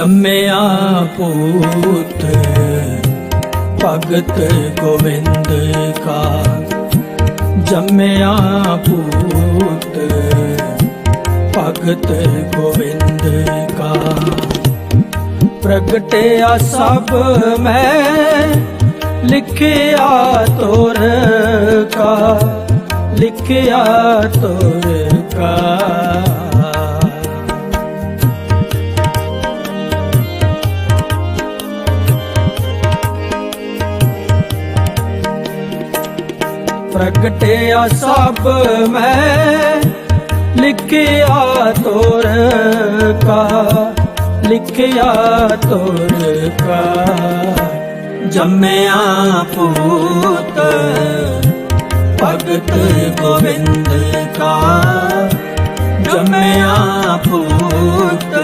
ਜੰਮਿਆ ਪੂਤ ਭਗਤ ਗੋਵਿੰਦ ਕਾ। ਜੰਮਿਆ ਪੂਤ ਭਗਤ ਗੋਵਿੰਦ ਕਾ। ਪ੍ਰਗਟਿਆ ਸਭ ਮੈਂ, ਲਿਖਿਆ ਤੋਰ ਕਾ। ਲਿਖਿਆ ਤੋਰ ਪ੍ਰਗਟਿਆ ਸਭ ਮੈਂ। ਲਿਖਿਆ ਤੋਰ ਕਾ, ਲਿਖਿਆ ਤੋਰ ਕਾ। ਜੰਮਿਆ ਪੂਤ, ਭਗਤ ਗੋਬਿੰਦ ਕਾ। ਜੰਮਿਆ ਪੂਤ